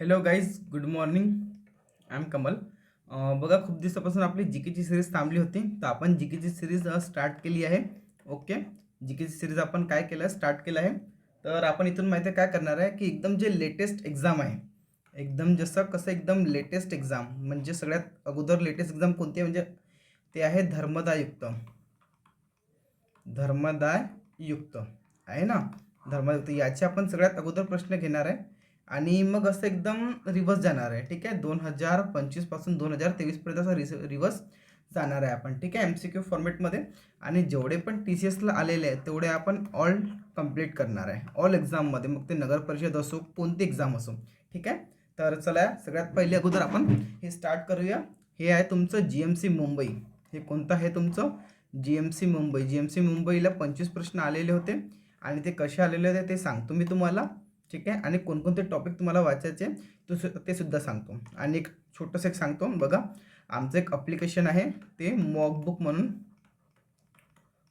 Hello guys good morning I am Kamal बघा खूप दिवसापासून आपली जी केची सिरीज थांबली होती. तर आपण जी केची सिरीज स्टार्ट केली आहे. ओके जी केची सिरीज आपण काय केलं? आहे स्टार्ट केलं आहे. तर आपण इथून माहिती आहे काय करणार आहे? की एकदम जे लेटेस्ट एक्झाम आहे एकदम जसं कसं एकदम लेटेस्ट एक्झाम म्हणजे सगळ्यात अगोदर लेटेस्ट एक्झाम कोणती आहे? म्हणजे ते आहे धर्मदायुक्त. धर्मदायुक्त. आहे ना? धर्मदायुक्त. याचे आपण सगळ्यात अगोदर प्रश्न घेणार आहे. आणि मग असं एकदम रिवर्स जाणार आहे ठीक आहे? दोन हजार पंचवीसपासून दोन हजार तेवीसपर्यंत असा रिस रिव्हर्स जाणार आहे आपण ठीक आहे? एम सी क्यू फॉर्मेटमध्ये आणि जेवढे पण टी सी एसला आलेले आहेत तेवढे आपण ऑल कंप्लीट करणार आहे. ऑल एक्झाममध्ये मग ते नगर परिषद असो कोणती एक्झाम असो ठीक आहे? तर चला सगळ्यात पहिले अगोदर आपण हे स्टार्ट करूया. हे आहे तुमचं जी एम सी मुंबई. हे कोणतं आहे तुमचं? G M C Mumbai. G M C मुंबईला पंचवीस प्रश्न आलेले होते. आणि ते कसे आलेले होते ते सांगतो मी तुम्हाला ठीक आहे? आणि कोणकोणते टॉपिक तुम्हाला वाचायचे तो सु ते सुद्धा सांगतो. आणि एक छोटंसं एक सांगतो. बघा आमचं एक अप्लिकेशन आहे ते मॉकबुक म्हणून.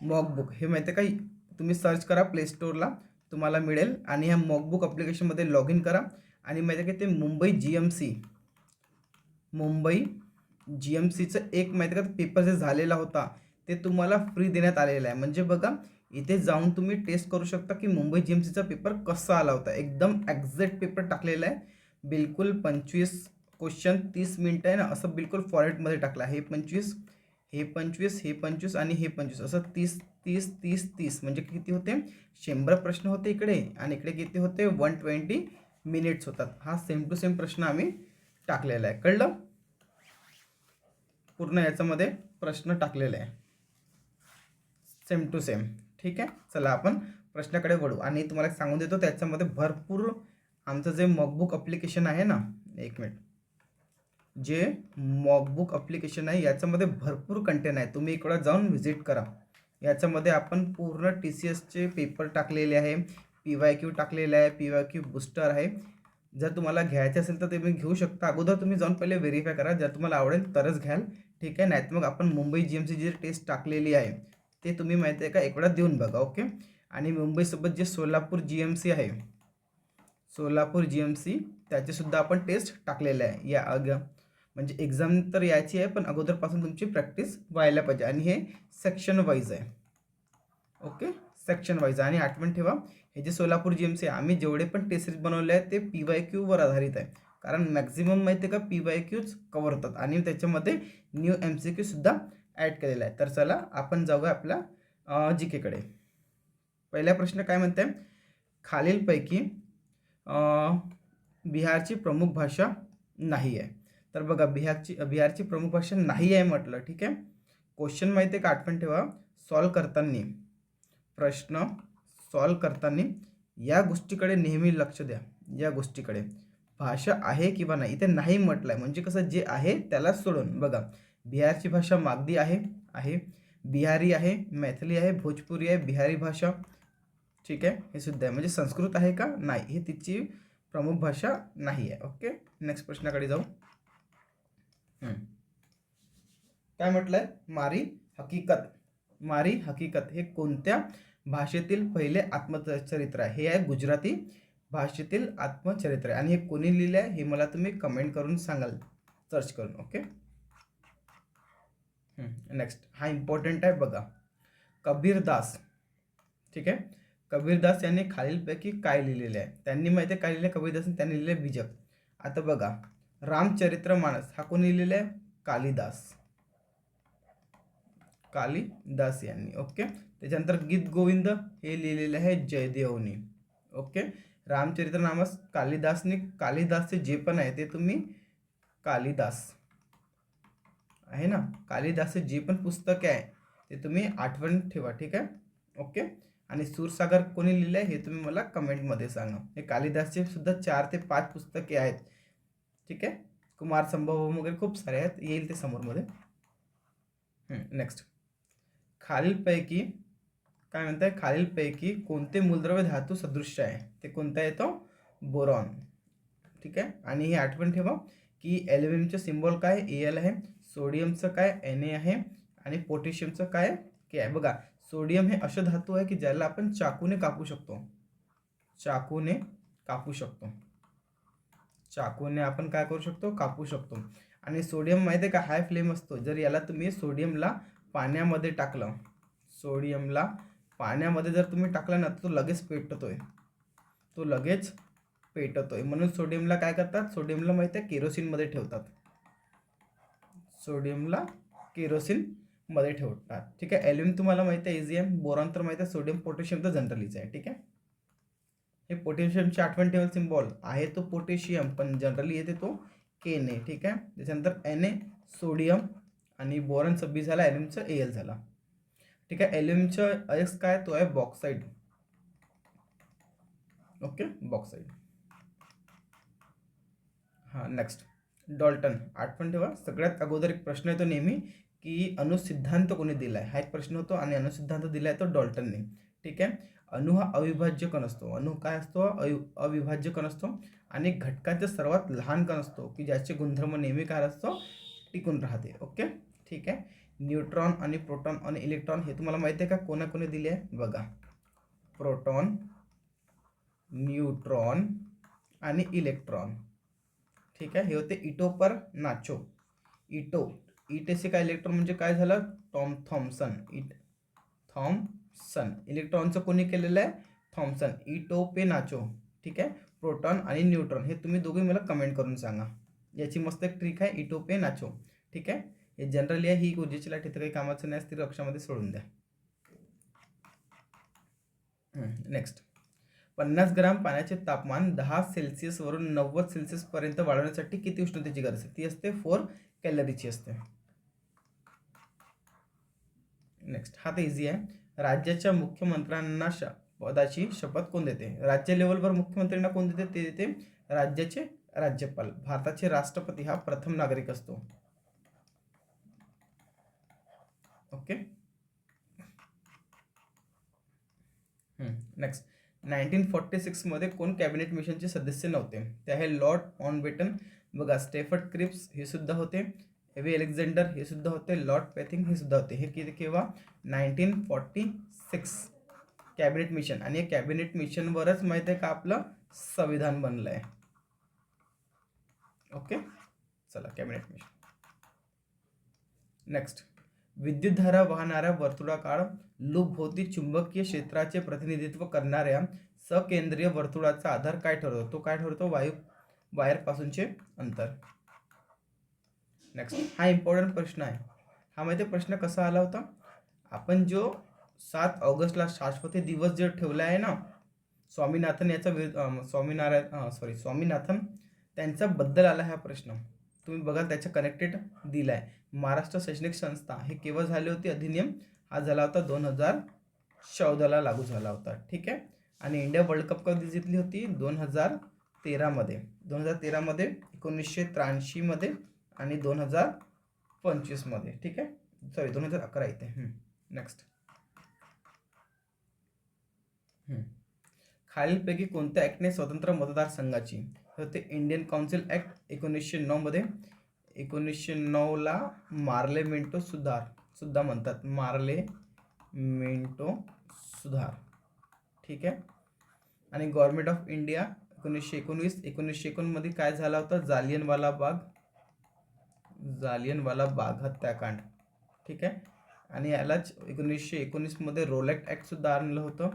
मॉकबुक हे माहिती आहे का? तुम्ही सर्च करा प्ले स्टोअरला तुम्हाला मिळेल. आणि ह्या मॉकबुक अप्लिकेशनमध्ये लॉग इन करा. आणि माहिती आहे की? ते Mumbai G M C Mumbai G M सीचं एक माहिती आहे का? पेपर जे झालेला होता ते तुम्हाला फ्री देण्यात आलेलं आहे. म्हणजे बघा इथे जाऊन तुम्ही टेस्ट करू शकता की मुंबई जी एम सीचा पेपर कसा आला होता. एकदम एक्झॅक्ट पेपर टाकलेला आहे. बिलकुल पंचवीस क्वेश्चन तीस मिनटं आहे ना असं बिलकुल फॉरेटमध्ये टाकलं. हे पंचवीस हे पंचवीस हे पंचवीस आणि हे पंचवीस. असं तीस तीस तीस तीस. म्हणजे किती होते? शंभर प्रश्न होते इकडे आणि इकडे किती होते? वन ट्वेंटी मिनिट्स होतात. हा सेम टू सेम प्रश्न आम्ही टाकलेला आहे. कळलं? पूर्ण याच्यामध्ये प्रश्न टाकलेला आहे. सेम टू सेम ठीक आहे? चला आपण प्रश्नाकडे वळू. आणि तुम्हाला एक सांगून देतो त्याच्यामध्ये भरपूर आमचं जे मॉकबुक अप्लिकेशन आहे ना एक मिनिट. जे मॉकबुक अप्लिकेशन आहे याच्यामध्ये भरपूर कंटेंट आहे. तुम्ही इकडं जाऊन व्हिजिट करा. याच्यामध्ये आपण पूर्ण टी सी एसचे पेपर टाकलेले आहे पी वाय क्यू टाकलेले आहे पी वाय क्यू बुस्टर आहे. जर तुम्हाला घ्यायचे असेल तर तुम्ही घेऊ शकता. अगोदर तुम्ही जाऊन पहिले व्हेरीफाय करा. जर तुम्हाला आवडेल तरच घ्याल. ठीक आहे? नाही तर मग आपण मुंबई जी एम सी जी टेस्ट टाकलेली आहे ते तुम्ही माहिती आहे का एक वेळा देऊन बघा ओके? आणि मुंबईसोबत जे सोलापूर जी एम सी आहे सोलापूर जी एम सी त्याचेसुद्धा आपण टेस्ट टाकलेले आहे. या अग म्हणजे एक्झाम तर यायची आहे पण अगोदरपासून तुमची प्रॅक्टिस व्हायला पाहिजे. आणि हे सेक्शन वाईज आहे. ओके? सेक्शन वाईज आणि आठवण ठेवा हे जे सोलापूर जी एम सी आहे आम्ही जेवढे पण टेस्ट बनवले आहेत ते पी वाय क्यूवर आधारित आहे. कारण मॅक्झिमम माहिती आहे का पी वाय क्यूच कवर होतात. आणि त्याच्यामध्ये न्यू एम सी क्यूसुद्धा ॲड केलेला आहे. तर चला आपण जाऊया आपला जी केकडे पहिला प्रश्न काय म्हणते खालीलपैकी बिहारची प्रमुख भाषा नाही आहे. तर बघा बिहारची बिहारची प्रमुख भाषा नाही आहे म्हटलं ठीक आहे? क्वेश्चन माहिती आहे का? आठवण ठेवा. सॉल्व करताना. प्रश्न सॉल्व करताना. या गोष्टीकडे नेहमी लक्ष द्या. या गोष्टीकडे. भाषा आहे किंवा नाही इथे नाही म्हटलं आहे म्हणजे कसं जे आहे त्याला सोडून. बघा बिहारची भाषा मागदी आहे आहे. बिहारी आहे मैथिली आहे भोजपुरी आहे बिहारी भाषा. ठीक आहे? हे सुद्धा आहे. म्हणजे संस्कृत आहे का? नाही. हे तिची प्रमुख भाषा नाही आहे. ओके? नेक्स्ट प्रश्नाकडे जाऊ. काय म्हटलं आहे मारी हकीकत. मारी हकीकत. हे कोणत्या भाषेतील पहिले आत्मचरित्र आहे? हे आहे गुजराती भाषेतील आत्मचरित्र आहे. आणि हे कोणी लिहिलं आहे हे मला तुम्ही कमेंट करून सांगाल. सर्च करून. ओके? नेक्स्ट हा इम्पॉर्टंट आहे बघा. कबीरदास ठीक आहे? कबीरदास यांनी खालीलपैकी काय लिहिलेले आहे? त्यांनी माहिती आहे काय लिहिलं कबीरदास त्यांनी लिहिले बीजक. आता बघा. रामचरित्र मानस. हा कोणी लिहिलेला आहे? कालिदास. कालिदास यांनी. ओके त्याच्यानंतर गीत गोविंद हे लिहिलेले आहे जयदेवनी. ओके रामचरित्र नामस कालिदासने. कालिदासचे जे पण आहे ते तुम्ही कालिदास. आहे ना? कालिदासचे जे पण पुस्तके आहे ते तुम्ही आठवण ठेवा ठीक आहे? ओके? आणि सूरसागर कोणी लिहिलं आहे हे तुम्ही मला कमेंटमध्ये सांगा. हे कालिदासचे सुद्धा चार ते पाच पुस्तके आहेत. ठीक आहे? कुमार संभवम वगैरे खूप सारे आहेत. येईल ते समोरमध्ये. नेक्स्ट खालीलपैकी काय म्हणताय? खालीलपैकी कोणते मूलद्रव्य धातू सदृश्य आहे? ते कोणता येतो बोरॉन. ठीक आहे? आणि हे आठवण ठेवा की ॲल्युमिनियमचं सिम्बॉल काय? ए एल आहे. सोडियमचं काय एन ए आहे आणि पोटॅशियमचं काय के आहे. बघा सोडियम हे असं धातू आहे की ज्याला आपण चाकूने कापू शकतो. चाकूने कापू शकतो. चाकूने आपण काय करू शकतो? कापू शकतो. आणि सोडियम माहिती आहे का? हाय फ्लेम असतो. जर याला तुम्ही सोडियमला पाण्यामध्ये टाकलं सोडियमला पाण्यामध्ये जर तुम्ही टाकलं ना तर तो लगेच पेटतोय. तो लगेच पेटतोय. म्हणून सोडियमला काय करतात? सोडियमला माहिती आहे केरोसिनमध्ये ठेवतात. सोडियमला केरोसिनमध्ये ठेवतात. ठीक आहे? ॲल्युमिनियम तुम्हाला माहिती आहे एझियम बोरॉन तर माहिती आहे सोडियम पोटॅशियम तर जनरलीच आहे. ठीक आहे? हे पोटॅशियमची आठवण ठेवल सिम्बॉल आहे तो पोटॅशियम पण जनरली येते तो केने ठीक आहे? त्याच्यानंतर एन ए सोडियम आणि बोरॉन सब्बी झाला ॲल्युमिनचं ए एल झाला. ठीक आहे? ॲल्युमिनचं एक्स काय? तो आहे बॉक्साईड. ओके? बॉक्साईड. हां नेक्स्ट डॉल्टन. आठवण ठेवा सगळ्यात अगोदर एक प्रश्न येतो नेहमी की अणुसिद्धांत कोणी दिला आहे हा एक प्रश्न होतो आणि अणुसिद्धांत दिला आहे तो डॉल्टनने. ठीक आहे? अणु हा अविभाज्य कण असतो. अणु काय असतो? अवि अविभाज्य कण असतो आणि घटकाचा सर्वात लहान कण असतो की ज्याचे गुणधर्म नेहमी काय असतो? टिकून राहते. ओके? ठीक आहे? न्यूट्रॉन आणि प्रोटॉन आणि इलेक्ट्रॉन हे तुम्हाला माहिती आहे का? कोणाकोणी दिले आहे? बघा. प्रोटॉन न्यूट्रॉन आणि इलेक्ट्रॉन. ठीक आहे? हे होते इटो पर नाचो. इटो. इटेचे काय? इलेक्ट्रॉन म्हणजे काय झालं? टॉम थॉम्सन इट थॉम्सन इलेक्ट्रॉनचं कोणी केलेलं आहे? थॉम्सन इटो पे नाचो. ठीक आहे? प्रोटॉन आणि न्यूट्रॉन. हे तुम्ही दोघे मला कमेंट करून सांगा. याची मस्त एक ट्रिक आहे इटो पे नाचो. ठीक आहे? हे जनरली आहे ही ऊर्जेची लाट इथं काही कामाचं नाही ती रक्षामध्ये सोडून द्या. नेक्स्ट पन्नास ग्राम पाण्याचे तापमान दहा सेल्सिअसवरून नव्वद सेल्सिअसपर्यंत वाढवण्यासाठी किती उष्णतेची गरज आहे? ती असते फोर कॅलरीची असते. नेक्स्ट हा तर इझी आहे. राज्याच्या मुख्यमंत्र्यांना श पदाची शपथ कोण देते? राज्य लेवलवर मुख्यमंत्र्यांना कोण देते? ते देते राज्याचे राज्यपाल. भारताचे राष्ट्रपती हा प्रथम नागरिक असतो. ओके नेक्स्ट नाईन्टीन फॉर्टी सिक्समध्ये कोण कॅबिनेट मिशनचे सदस्य नव्हते. ते आहे लॉर्ड ऑन बेटन बघा स्टेफर्ड क्रिप्स हे सुद्धा होते. एव्ही अलेक्झांडर हे सुद्धा होते. लॉर्ड पॅथिंग हे सुद्धा होते. हे किती केव्हा? Nineteen forty six cabinet mission. आणि या कॅबिनेट मिशनवरच माहीत आहे का आपलं? संविधान बनलं आहे ओके? चला कॅबिनेट मिशन. नेक्स्ट. विद्युतधारा वाहणाऱ्या वर्तुळाकार लूपभोवती चुंबकीय क्षेत्राचे प्रतिनिधित्व करणाऱ्या सकेंद्रीय वर्तुळाचा आधार काय ठरवतो? तो काय ठरवतो? वायू वायरपासूनचे अंतर. नेक्स्ट हा इम्पॉर्टंट प्रश्न आहे. हा माहिती प्रश्न कसा आला होता? आपण जो सात ऑगस्टला शाश्वती दिवस जे ठेवला आहे ना स्वामीनाथन याचा विरुद्ध स्वामीनारायण सॉरी स्वामीनाथन त्यांचा बद्दल आला हा प्रश्न. तुम्ही बघा त्याच्या कनेक्टेड दिला आहे महाराष्ट्र शैक्षणिक संस्था हे केव्हा झाले होते? अधिनियम हा झाला होता दोन हजार चौदाला लागू झाला होता. ठीक आहे? आणि इंडिया वर्ल्ड कप कधी जिंकली होती? दोन हजार तेरामध्ये दोन हजार तेरामध्ये एकोणीसशे त्र्याऐंशीमध्ये आणि दोन हजार पंचवीसमध्ये ठीक आहे? सॉरी दोन हजार अकरा इथे. नेक्स्ट खालीलपैकी कोणत्या ॲक्टने स्वतंत्र मतदारसंघाची होते? इंडियन काउन्सिल ॲक्ट एकोणीसशे नऊमध्ये एकोणीसशे नऊला मार्ले मिंटो सुधार सुद्धा म्हणतात. मार्ले मिंटो सुधार. ठीक आहे? आणि गव्हर्मेंट ऑफ इंडिया एकोणीसशे एकोणवीस एकोणीसशे एकोणमध्ये काय झाला होता? जालियनवाला बाग. जालियनवाला बाग हत्याकांड. ठीक आहे? आणि यालाच एकोणीसशे एकोणीसमध्ये रोलॅक्ट ॲक्टसुद्धा आणलं होतं.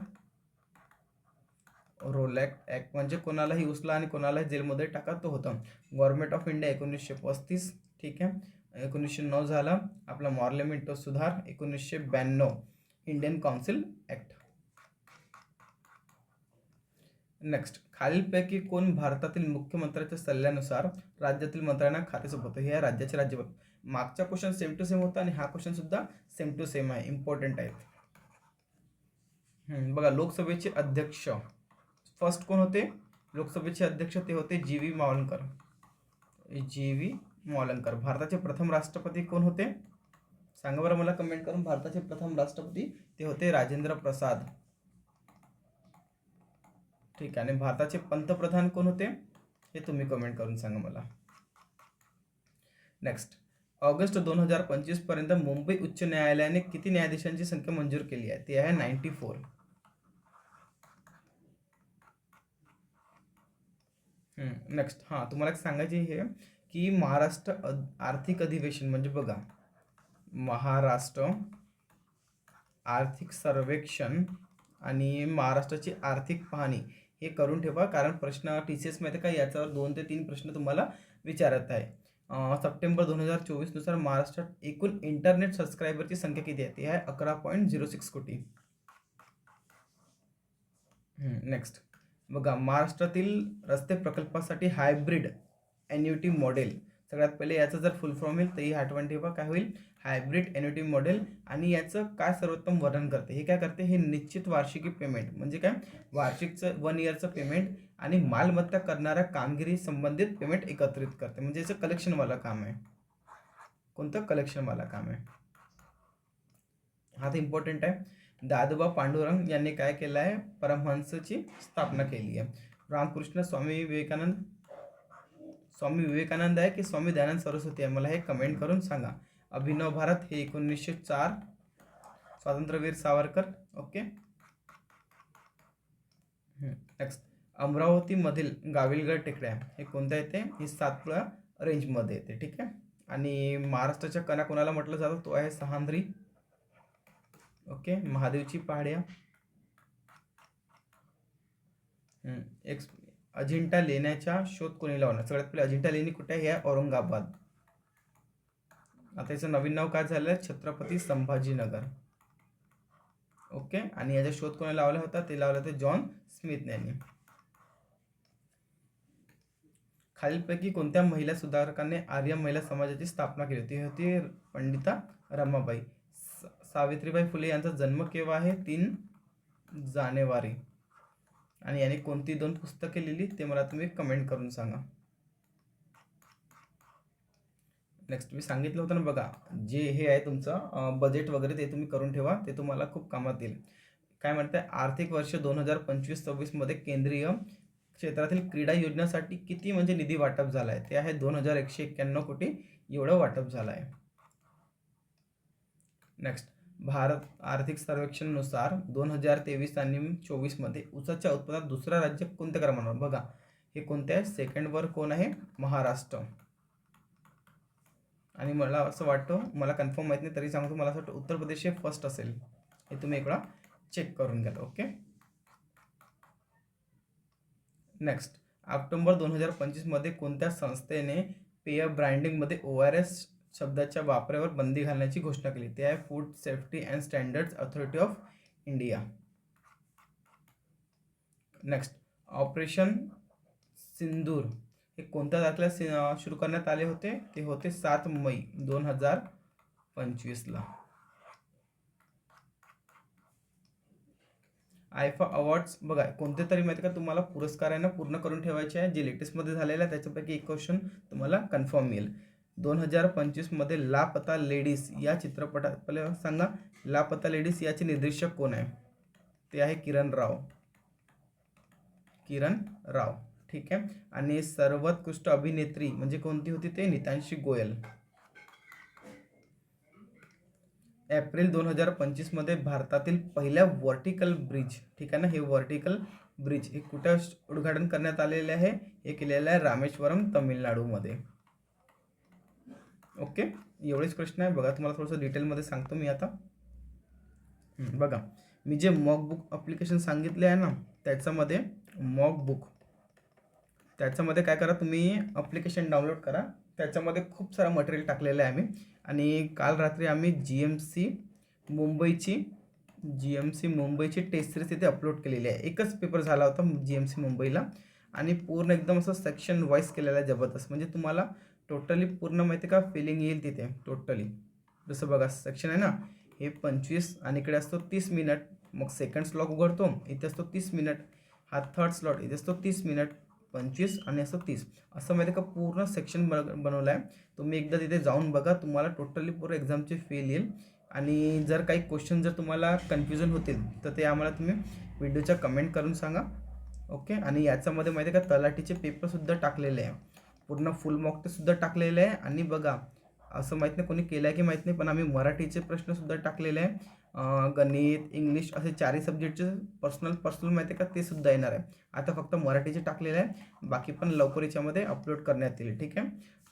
रोल ॲक्ट ॲक्ट म्हणजे कोणालाही उचला आणि कोणालाही जेलमध्ये टाका तो होता. गव्हर्नमेंट ऑफ इंडिया एकोणीसशे पस्तीस ठीक आहे? एकोणीसशे नऊ झाला. आपला मॉर्लेमेंटो सुधार एकोणीसशे ब्याण्णव. Indian council act. नेक्स्ट. खालीलपैकी कोण भारतातील मुख्यमंत्र्याच्या सल्ल्यानुसार राज्यातील मंत्र्यांना खाते सोपवतं? हे राज्याचे राज्यपाल. मागचा क्वेश्चन सेम टू सेम होता आणि हा क्वेश्चन सुद्धा सेम टू सेम आहे. इम्पॉर्टंट आहेत बघा लोकसभेचे अध्यक्ष. फर्स्ट कोण होते? लोकसभेचे अध्यक्ष ते होते G V Mavalankar G V Mavalankar भारताचे प्रथम राष्ट्रपती कोण होते? सांगा बरं मला कमेंट करून. भारताचे प्रथम राष्ट्रपती ते होते राजेंद्र प्रसाद. ठीक आहे. आणि भारताचे पंतप्रधान कोण होते? हे तुम्ही कमेंट करून सांगा मला. नेक्स्ट ऑगस्ट दोन हजार पंचवीसपर्यंत मुंबई उच्च न्यायालयाने किती न्यायाधीशांची संख्या मंजूर केली आहे? ती आहे नाईन्टी फोर नेक्स्ट हां तुम्हाला एक सांगायचे हे की महाराष्ट्र आर्थिक अधिवेशन म्हणजे बघा महाराष्ट्र आर्थिक सर्वेक्षण आणि महाराष्ट्राची आर्थिक पाहणी हे करून ठेवा कारण प्रश्न टी सी एसमध्ये का? याच्यावर दोन ते तीन प्रश्न तुम्हाला विचारत आहे. सप्टेंबर दोन हजार चोवीसनुसार महाराष्ट्रात एकूण इंटरनेट सबस्क्रायबरची संख्या किती आहे? ती आहे अकरा पॉईंट झिरो सिक्स कोटी. नेक्स्ट बघा महाराष्ट्रातील रस्ते प्रकल्पासाठी हायब्रिड एन्युटी मॉडेल सगळ्यात पहिले याचं जर फुल फॉर्म येईल तर ही आठवण ठेवा काय होईल? हायब्रिड एन्युटी मॉडेल आणि याचं काय सर्वोत्तम वर्णन करते? हे काय करते? हे निश्चित वार्षिकी पेमेंट म्हणजे काय? वार्षिकचं वन इयरचं पेमेंट आणि मालमत्ता करणाऱ्या कामगिरी संबंधित पेमेंट एकत्रित करते. म्हणजे याचं कलेक्शनवाला काम आहे. कोणतं? कलेक्शनवाला काम आहे. हा तर इम्पॉर्टंट आहे. दादोबा पांडुरंग यांनी काय केलं आहे? परमहंसची स्थापना केली आहे. रामकृष्ण स्वामी विवेकानंद स्वामी विवेकानंद आहे की स्वामी दयानंद सरस्वती आहे? मला हे कमेंट करून सांगा. अभिनव भारत हे एकोणीसशे चार स्वातंत्र्यवीर सावरकर. ओके नेक्स्ट अमरावतीमधील गाविलगड टेकड्या. हे कोणत्या येते? ही सातपुडा रेंजमध्ये येते. ठीक आहे? आणि महाराष्ट्राच्या कणा कोणाला म्हटलं जातं तो आहे सहांद्री ओके महादेवची पहाड्या एक्स अजिंठा लेण्याचा शोध कोणी लावला सगळ्यात पहिले अजिंठा लेणी कुठे आहे? हे औरंगाबाद. आता याचं नवीन नाव काय झालं? छत्रपती संभाजीनगर. ओके आणि याचा शोध कोणी लावला होता? ते लावला होते जॉन स्मिथ यांनी. खालीलपैकी कोणत्या महिला सुधारकांनी आर्य महिला समाजाची स्थापना केली होती? होती पंडिता रमाबाई. सावित्रीबाई फुले यांचा जन्म केव्हा आहे? तीन जानेवारी. आणि याने कोणती दोन पुस्तके लिहिली? ते मला तुम्ही कमेंट करून सांगा. नेक्स्ट मी सांगितलं होतं ना बघा जे हे आहे तुमचं बजेट वगैरे ते तुम्ही करून ठेवा ते तुम्हाला खूप कामात येईल काय म्हणते आर्थिक वर्ष दोन हजार पंचवीस सव्वीसमध्ये केंद्रीय क्षेत्रातील क्रीडा योजनेसाठी किती म्हणजे निधी वाटप झाला आहे ते आहे दोन हजार एकशे एक्क्याण्णव कोटी एवढं वाटप झालं आहे नेक्स्ट भारत आर्थिक सर्वेक्षणानुसार दोन हजार तेवीस आणि चोवीसमध्ये ऊसाच्या उत्पादनात दुसरा राज्य कोणत्या क्रमांकावर? बघा. हे कोणते आहे? सेकंडवर कोण आहे? महाराष्ट्र. आणि मला असं वाटतं मला कन्फर्म माहीत नाही तरी सांगतो मला असं वाटतं उत्तर प्रदेश हे फर्स्ट असेल. हे तुम्ही एकदा चेक करून घ्या ओके नेक्स्ट ऑक्टोबर दोन हजार पंचवीसमध्ये कोणत्या संस्थेने पेय ब्रँडिंगमध्ये ओ आर एस शब्दाच्या वापरावर बंदी घालण्याची घोषणा केली. ते आहे food safety and standards authority of India next operation Sindoor हे कोणत्या तारखेला सुरू करण्यात आले होते? ते होते सात मई दोन हजार पंचवीसला. आयफा अवॉर्ड्स बघा कोणते तरी माहिती का? तुम्हाला पुरस्कारांना पूर्ण करून ठेवायचे आहे. जे लेटेस्टमध्ये झालेलं आहे त्याच्यापैकी एक क्वेश्चन तुम्हाला कन्फर्म येईल. दोन हजार पंचवीसमध्ये लापता लेडीज या चित्रपटात पहिले सांगा लापता लेडीज याचे निर्देशक कोण आहे? ते आहे किरण राव. किरण राव. ठीक आहे? आणि सर्वोत्कृष्ट अभिनेत्री म्हणजे कोणती होती ते? नितांशी गोयल. एप्रिल दोन हजार पंचवीसमध्ये भारतातील पहिल्या व्हर्टिकल ब्रिज. ठीक आहे ना? हे व्हर्टिकल ब्रिज हे कुठं उद्घाटन करण्यात आलेले आहे? हे केलेलं आहे रामेश्वरम तमिळनाडूमध्ये. ओके एवढेच प्रश्न आहे. बघा तुम्हाला थोडंसं डिटेलमध्ये सांगतो मी आता. बघा मी जे मॉक बुक अप्लिकेशन सांगितले आहे ना त्याच्यामध्ये मॉक बुक त्याच्यामध्ये काय करा तुम्ही अप्लिकेशन डाउनलोड करा. त्याच्यामध्ये खूप सारं मटेरियल टाकलेलं आहे आम्ही. आणि काल रात्री आम्ही जी एम सी मुंबईची जी एम सी मुंबईची टेस्ट सिरीज तिथे अपलोड केलेली आहे. एकच पेपर झाला होता जी एम सी मुंबईला. आणि पूर्ण एकदम असं सेक्शन वाईज केलेलं आहे जबरदस्त. म्हणजे तुम्हाला टोटली पूर्ण माहिती का? फिलिंग येईल तिथे. टोटली जसं बघा सेक्शन आहे ना हे पंचवीस आणि इकडे असतो तीस मिनिट मग सेकंड स्लॉट उघडतो इथे असतो तीस मिनिट हा थर्ड स्लॉट इथे असतो तीस मिनिट पंचवीस आणि असं तीस. असं माहिती का? पूर्ण सेक्शन बन बनवलं आहे तुम्ही एकदा तिथे जाऊन बघा तुम्हाला टोटली पूर्ण एक्झामची फील येईल. आणि जर काही क्वेश्चन जर तुम्हाला कन्फ्युजन होतील तर ते आम्हाला तुम्ही व्हिडिओच्या कमेंट करून सांगा. ओके आणि याच्यामध्ये माहिती आहे का? तलाठीचे पेपरसुद्धा टाकलेले आहे. पूर्ण फुल मॉक सुद्धा टाकलेलं आहे. आणि बघा असं माहीत नाही कोणी केलं आहे की माहीत नाही पण आम्ही मराठीचे प्रश्नसुद्धा टाकलेले आहे. गणित इंग्लिश असे चारही सब्जेक्टचे पर्सनल पर्सनल माहिती आहे का ते सुद्धा येणार आहे. आता फक्त मराठीचे टाकलेले आहे. बाकी पण लवकर याच्यामध्ये अपलोड करण्यात येईल ठीक आहे?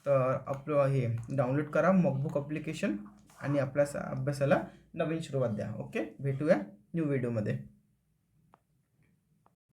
तर अपलो हे डाउनलोड करा मॉकबुक अप्लिकेशन आणि आपल्या स- अभ्यासाला नवीन सुरुवात द्या ओके? भेटूया न्यू व्हिडिओमध्ये